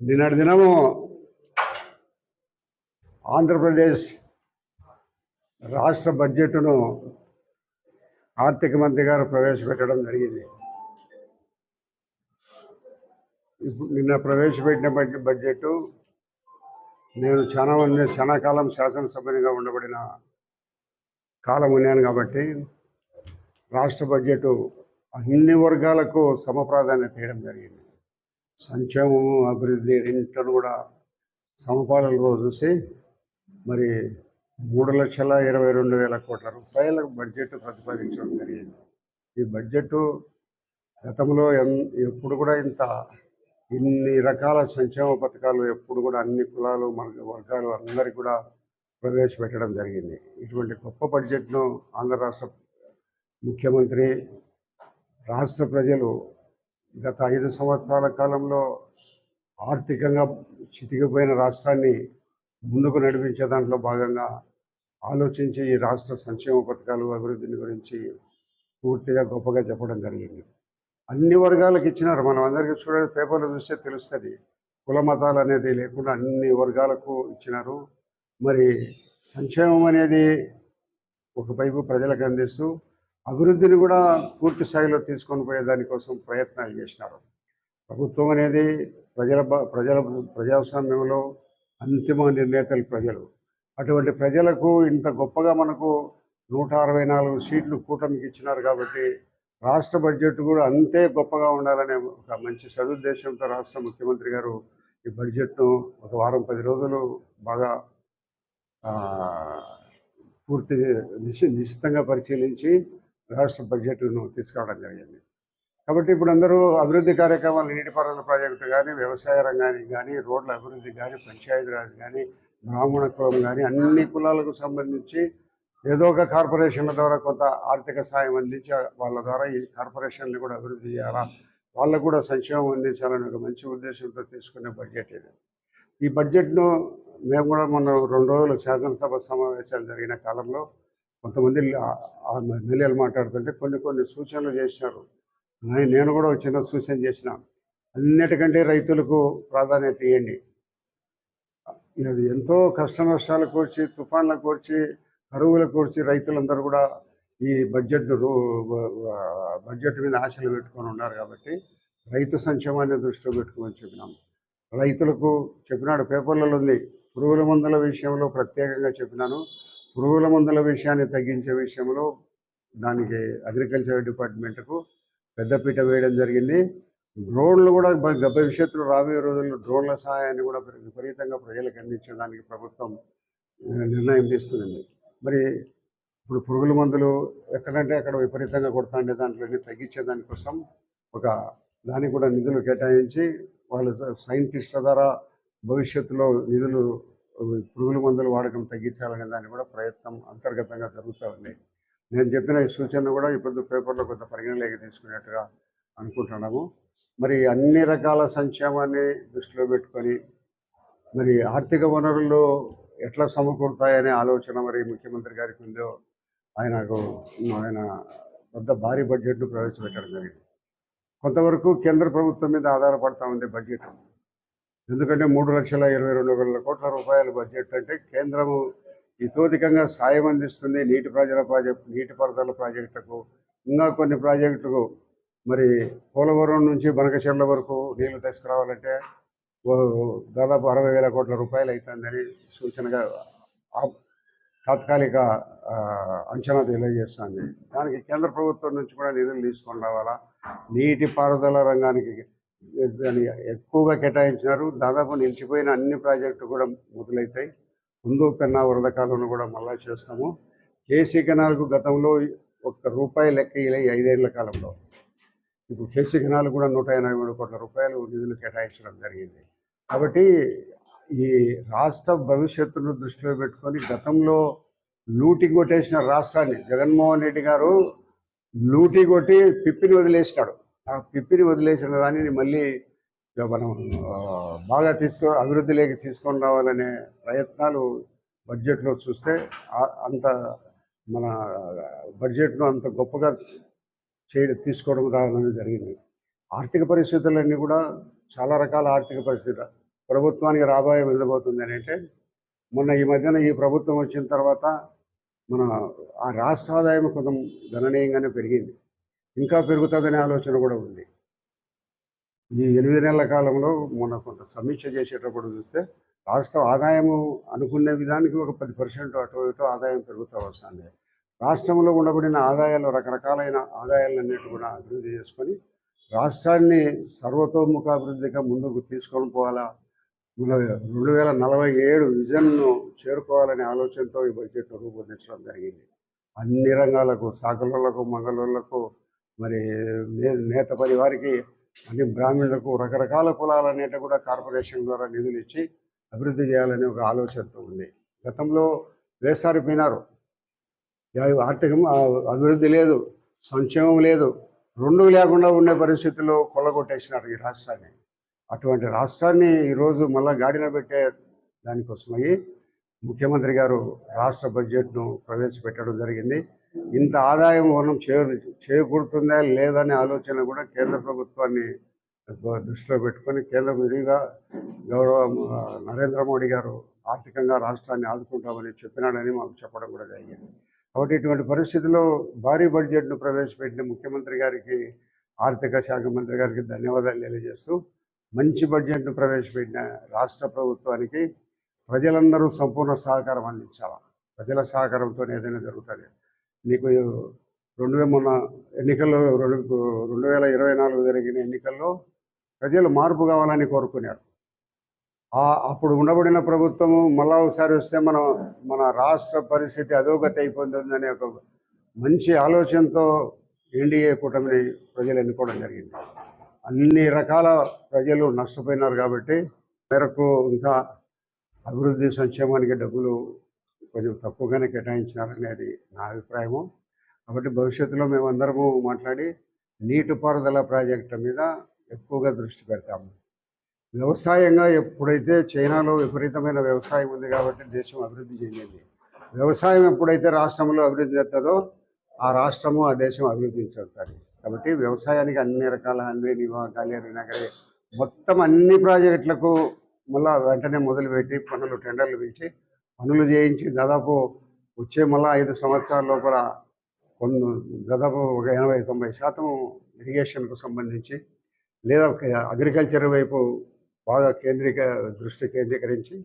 నిన్నటి దినము ఆంధ్రప్రదేశ్ రాష్ట్ర బడ్జెట్ను ఆర్థిక మంత్రి గారు ప్రవేశపెట్టడం జరిగింది. ఇప్పుడు నిన్న ప్రవేశపెట్టిన బడ్జెట్ బడ్జెట్ నేను చాలా మంది చాలా కాలం శాసనసభ్యునిగా ఉండబడిన కాలం ఉన్నాను కాబట్టి రాష్ట్ర బడ్జెట్ అన్ని వర్గాలకు సమప్రాధాన్యత ఇవ్వడం జరిగింది. సంక్షేమము అభివృద్ధి రెండింటిని కూడా సమపాలనలో చూసి మరి మూడు లక్షల ఇరవై రెండు వేల కోట్ల రూపాయల బడ్జెట్ ప్రతిపాదించడం జరిగింది. ఈ బడ్జెట్ గతంలో ఎన్ ఎప్పుడు కూడా ఇంత ఇన్ని రకాల సంక్షేమ పథకాలు ఎప్పుడు కూడా అన్ని కులాలు మన వర్గాలు అందరికీ కూడా ప్రవేశపెట్టడం జరిగింది. ఇటువంటి గొప్ప బడ్జెట్ను ఆంధ్ర రాష్ట్ర ముఖ్యమంత్రి రాష్ట్ర ప్రజలు గత ఐదు సంవత్సరాల కాలంలో ఆర్థికంగా చితికిపోయిన రాష్ట్రాన్ని ముందుకు నడిపించే దాంట్లో భాగంగా ఆలోచించి ఈ రాష్ట్ర సంక్షేమ పథకాలు అభివృద్ధిని గురించి పూర్తిగా గొప్పగా చెప్పడం జరిగింది. అన్ని వర్గాలకు ఇచ్చినారు. మనం అందరికీ చూడండి పేపర్లు చూస్తే తెలుస్తుంది. కుల మతాలు అనేది లేకుండా అన్ని వర్గాలకు ఇచ్చినారు. మరి సంక్షేమం అనేది ఒకవైపు ప్రజలకు అందిస్తూ అభివృద్ధిని కూడా పూర్తి స్థాయిలో తీసుకొని పోయే దానికోసం ప్రయత్నాలు చేసినారు. ప్రభుత్వం అనేది ప్రజల ప్రజల ప్రజాస్వామ్యంలో అంతిమ నిర్ణేతలు ప్రజలు. అటువంటి ప్రజలకు ఇంత గొప్పగా మనకు నూట అరవై నాలుగు సీట్లు కూటమికి ఇచ్చినారు కాబట్టి రాష్ట్ర బడ్జెట్ కూడా అంతే గొప్పగా ఉండాలనే ఒక మంచి సదుద్దేశంతో రాష్ట్ర ముఖ్యమంత్రి గారు ఈ బడ్జెట్ను ఒక వారం పది రోజులు బాగా పూర్తి నిశి నిశ్చితంగా పరిశీలించి రాష్ట్ర బడ్జెట్ను తీసుకురావడం జరిగింది. కాబట్టి ఇప్పుడు అందరూ అభివృద్ధి కార్యక్రమాలు నీటిపారుదల ప్రాజెక్టు కానీ వ్యవసాయ రంగానికి కానీ రోడ్ల అభివృద్ధి కానీ పంచాయతీరాజ్ కానీ బ్రాహ్మణ కులం కానీ అన్ని కులాలకు సంబంధించి ఏదో ఒక కార్పొరేషన్ల ద్వారా కొంత ఆర్థిక సాయం అందించి వాళ్ళ ద్వారా ఈ కార్పొరేషన్లు కూడా అభివృద్ధి చేయాలా? వాళ్ళకు కూడా సంక్షేమం అందించాలని ఒక మంచి ఉద్దేశంతో తీసుకునే బడ్జెట్ ఇది. ఈ బడ్జెట్ను మేము కూడా మొన్న రెండు రోజులు శాసనసభ సమావేశాలు జరిగిన కాలంలో కొంతమంది ఆ- ఎమ్మెల్యేలు మాట్లాడుతుంటే కొన్ని కొన్ని సూచనలు చేసినారు నేను కూడా చిన్న సూచన చేసిన. అన్నిటికంటే రైతులకు ప్రాధాన్యత ఇవ్వండి. ఎంతో కష్ట నష్టాలు కూర్చి తుఫాన్లకు కూర్చి కరువులు కూర్చి రైతులందరూ కూడా ఈ బడ్జెట్ బడ్జెట్ మీద ఆశలు పెట్టుకొని ఉన్నారు కాబట్టి రైతు సంక్షేమాన్ని దృష్టిలో పెట్టుకోమని చెప్పినాం. రైతులకు చెప్పినాడు పేపర్లలో ఉంది. పురుగుల మందుల విషయంలో ప్రత్యేకంగా చెప్పినాను. పురుగుల మందుల విషయాన్ని తగ్గించే విషయంలో దానికి అగ్రికల్చర్ డిపార్ట్మెంట్కు పెద్దపీట వేయడం జరిగింది. డ్రోన్లు కూడా భవిష్యత్తులో రాబోయే రోజుల్లో డ్రోన్ల సహాయాన్ని కూడా విపరీతంగా ప్రజలకు అందించడానికి ప్రభుత్వం నిర్ణయం తీసుకునింది. మరి ఇప్పుడు పురుగుల మందులు ఎక్కడంటే అక్కడ విపరీతంగా కొడతాండే దాంట్లో తగ్గించే దానికోసం ఒక దానికి కూడా నిధులు కేటాయించి వాళ్ళు సైంటిస్టుల ద్వారా భవిష్యత్తులో నిధులు పురుగుల మందుల వాడకం తగ్గించాలనే దాన్ని కూడా ప్రయత్నం అంతర్గతంగా జరుగుతూ ఉంది. నేను చెప్పిన ఈ సూచన కూడా ఇప్పుడు పేపర్లో కొంత పరిగణలోకి తీసుకునేట్టుగా అనుకుంటున్నాము. మరి అన్ని రకాల సంక్షేమాన్ని దృష్టిలో పెట్టుకొని మరి ఆర్థిక వనరులు ఎట్లా సమకూరుతాయనే ఆలోచన మరి ముఖ్యమంత్రి గారికి ఉందో ఆయనకు ఆయన పెద్ద భారీ బడ్జెట్ను ప్రవేశపెట్టడం జరిగింది. కొంతవరకు కేంద్ర ప్రభుత్వం మీద ఆధారపడతా ఉంది బడ్జెట్. ఎందుకంటే మూడు లక్షల ఇరవై రెండు వేల కోట్ల రూపాయల బడ్జెట్ అంటే కేంద్రము ఇతోధికంగా సాయం అందిస్తుంది నీటి ప్రజల ప్రాజెక్ట్ నీటిపారుదల ప్రాజెక్టుకు ఇంకా కొన్ని ప్రాజెక్టుకు. మరి పోలవరం నుంచి బనకచెర్ల వరకు నీళ్ళు తీసుకురావాలంటే దాదాపు అరవై వేల కోట్ల రూపాయలు అవుతుందని సూచనగా తాత్కాలిక అంచనా తెలియజేస్తుంది. దానికి కేంద్ర ప్రభుత్వం నుంచి కూడా నిధులు తీసుకొని రావాలా? నీటి పారుదల రంగానికి దాన్ని ఎక్కువగా కేటాయించినారు. దాదాపు నిలిచిపోయిన అన్ని ప్రాజెక్టులు కూడా మొదలవుతాయి ముందు పెన్నా వరద కాలంలో కూడా మళ్ళా చేస్తాము. కేసీ కెనాల్కు గతంలో ఒక్క రూపాయి లెక్క ఇలా ఐదేళ్ళ కాలంలో. ఇప్పుడు కేసీ కెనాల్ కూడా నూట ఎనభై మూడు కోట్ల రూపాయలు నిధులు కేటాయించడం జరిగింది. కాబట్టి ఈ రాష్ట్ర భవిష్యత్తును దృష్టిలో పెట్టుకొని గతంలో లూటి కొట్టేసిన రాష్ట్రాన్ని జగన్మోహన్ రెడ్డి గారు లూటి కొట్టి పిప్పిని వదిలేసినాడు. ఆ పిప్పిని వదిలేసిన దానిని మళ్ళీ మనం బాగా తీసుకో అభివృద్ధిలోకి తీసుకొని రావాలనే ప్రయత్నాలు బడ్జెట్లో చూస్తే అంత మన బడ్జెట్ను అంత గొప్పగా చేయడం తీసుకోవడం రావడం జరిగింది. ఆర్థిక పరిస్థితులన్నీ కూడా చాలా రకాల ఆర్థిక పరిస్థితులు. ప్రభుత్వానికి రాబోయే వెళ్ళబోతుంది అని అంటే మొన్న ఈ మధ్యన ఈ ప్రభుత్వం వచ్చిన తర్వాత మన ఆ రాష్ట్ర ఆదాయం కొంచెం గణనీయంగానే పెరిగింది. ఇంకా పెరుగుతుందనే ఆలోచన కూడా ఉంది. ఈ ఎనిమిది నెలల కాలంలో మొన్న కొంత సమీక్ష చేసేటప్పుడు చూస్తే రాష్ట్ర ఆదాయము అనుకునే విధానికి ఒక పది పర్సెంట్ అటు ఇటు ఆదాయం పెరుగుతూ వస్తుంది. రాష్ట్రంలో ఉండబడిన ఆదాయాలు రకరకాలైన ఆదాయాలన్నిటి కూడా అభివృద్ధి చేసుకొని రాష్ట్రాన్ని సర్వతోముఖాభివృద్ధిగా ముందుకు తీసుకొని పోవాలా? మన రెండు వేల నలభై ఏడు విజన్ను చేరుకోవాలనే ఆలోచనతో ఈ బడ్జెట్ రూపొందించడం జరిగింది. అన్ని రంగాలకు సాకులకు మంగళూళ్ళకు మరి నే- నేత పరివారికి అన్ని బ్రాహ్మణులకు రకరకాల కులాలనేట కూడా కార్పొరేషన్ ద్వారా నిధులు ఇచ్చి అభివృద్ధి చేయాలనే ఒక ఆలోచనతో ఉంది. గతంలో వేసారిపోయినారు యా- ఆర్థికం అభివృద్ధి లేదు సంక్షేమం లేదు రెండు లేకుండా ఉండే పరిస్థితుల్లో కొల్లగొట్టేసినారు ఈ రాష్ట్రాన్ని. అటువంటి రాష్ట్రాన్ని ఈరోజు మళ్ళా గాడిన పెట్టే దానికోసమై ముఖ్యమంత్రి గారు రాష్ట్ర బడ్జెట్ను ప్రవేశపెట్టడం జరిగింది. ఇంత ఆదాయం మనం చే చేకూరుతుందా లేదనే ఆలోచన కూడా కేంద్ర ప్రభుత్వాన్ని దృష్టిలో పెట్టుకొని కేంద్ర విరిగా గౌరవ నరేంద్ర మోడీ గారు ఆర్థికంగా రాష్ట్రాన్ని ఆదుకుంటామని చెప్పినాడని మాకు చెప్పడం కూడా జరిగింది. కాబట్టి ఇటువంటి పరిస్థితుల్లో భారీ బడ్జెట్ను ప్రవేశపెట్టిన ముఖ్యమంత్రి గారికి ఆర్థిక శాఖ మంత్రి గారికి ధన్యవాదాలు తెలియజేస్తూ మంచి బడ్జెట్ను ప్రవేశపెట్టిన రాష్ట్ర ప్రభుత్వానికి ప్రజలందరూ సంపూర్ణ సహకారం అందించాలి? ప్రజల సహకారంతో ఏదైనా జరుగుతుంది? నీకు రెండు వేల మొన్న ఎన్నికల్లో రెండు రెండు వేల ఇరవై నాలుగు జరిగిన ఎన్నికల్లో ప్రజలు మార్పు కావాలని కోరుకున్నారు. ఆ అప్పుడు ఉండబడిన ప్రభుత్వము మళ్ళా ఒకసారి వస్తే మనం మన రాష్ట్ర పరిస్థితి అధోగతి అయిపోతుందనే ఒక మంచి ఆలోచనతో ఎన్డీఏ కూటమిని ప్రజలు ఎన్నుకోవడం జరిగింది. అన్ని రకాల ప్రజలు నష్టపోయినారు కాబట్టి మేరకు ఇంకా అభివృద్ధి సంక్షేమానికి డబ్బులు కొంచెం తక్కువగానే కేటాయించినారనేది నా అభిప్రాయము. కాబట్టి భవిష్యత్తులో మేమందరము మాట్లాడి నీటిపారుదల ప్రాజెక్టు మీద ఎక్కువగా దృష్టి పెడతాము. వ్యవసాయంగా ఎప్పుడైతే చైనాలో విపరీతమైన వ్యవసాయం ఉంది కాబట్టి దేశం అభివృద్ధి చెందింది. వ్యవసాయం ఎప్పుడైతే రాష్ట్రంలో అభివృద్ధి చెందుతుందో ఆ రాష్ట్రము ఆ దేశం అభివృద్ధి చెందుతుంది. కాబట్టి వ్యవసాయానికి అన్ని రకాల అన్ని నివా నగరే మొత్తం అన్ని ప్రాజెక్టులకు మళ్ళా వెంటనే మొదలుపెట్టి పనులు టెండర్లు పిలిచి పనులు చేయించి దాదాపు వచ్చే మళ్ళా ఐదు సంవత్సరాల లోపల కొన్ని దాదాపు ఒక ఎనభై తొంభై శాతం ఇరిగేషన్కు సంబంధించి లేదా అగ్రికల్చర్ వైపు బాగా కేంద్రీక దృష్టి కేంద్రీకరించి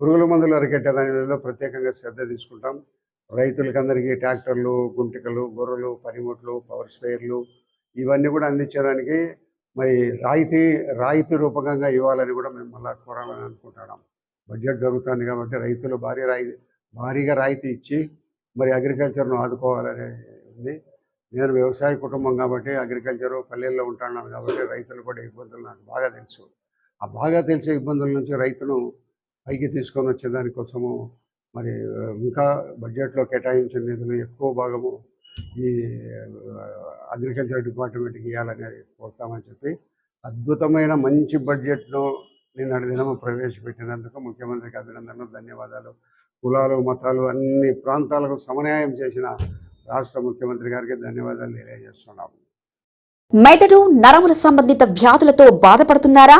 పురుగుల మందులు అరికట్టే దాని మీద ప్రత్యేకంగా శ్రద్ధ తీసుకుంటాం. రైతులకి అందరికీ ట్రాక్టర్లు గుంటికలు గొర్రెలు పనిముట్లు పవర్ స్పేర్లు ఇవన్నీ కూడా అందించడానికి మరి రాయితీ రాయితీ రూపకంగా ఇవ్వాలని కూడా మేము మళ్ళా కోరాలని అనుకుంటున్నాం. బడ్జెట్ జరుగుతుంది కాబట్టి రైతులు భారీ రాయి భారీగా రాయితీ ఇచ్చి మరి అగ్రికల్చర్ను ఆదుకోవాలని ఉంది. నేను వ్యవసాయ కుటుంబం కాబట్టి అగ్రికల్చరు పల్లెల్లో ఉంటున్నాను కాబట్టి రైతులు కూడా ఇబ్బందులు నాకు బాగా తెలుసు. ఆ బాగా తెలిసే ఇబ్బందుల నుంచి రైతును పైకి తీసుకొని వచ్చే దానికోసము మరి ఇంకా బడ్జెట్లో కేటాయించిన నిధులు ఎక్కువ భాగము ఈ అగ్రికల్చర్ డిపార్ట్మెంట్కి ఇవ్వాలని కోరుతామని చెప్పి అద్భుతమైన మంచి బడ్జెట్ను నేను దినము ప్రవేశపెట్టినందుకు ముఖ్యమంత్రికి అభినందనలు ధన్యవాదాలు. కులాలు మతాలు అన్ని ప్రాంతాలకు సమన్యాయం చేసిన రాష్ట్ర ముఖ్యమంత్రి గారికి ధన్యవాదాలు తెలియజేస్తున్నాము. మెదడు నరముల సంబంధిత వ్యాధులతో బాధపడుతున్నారా?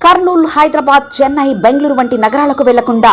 కర్నూలు హైదరాబాద్ చెన్నై బెంగళూరు వంటి నగరాలకు వెళ్ళకుండా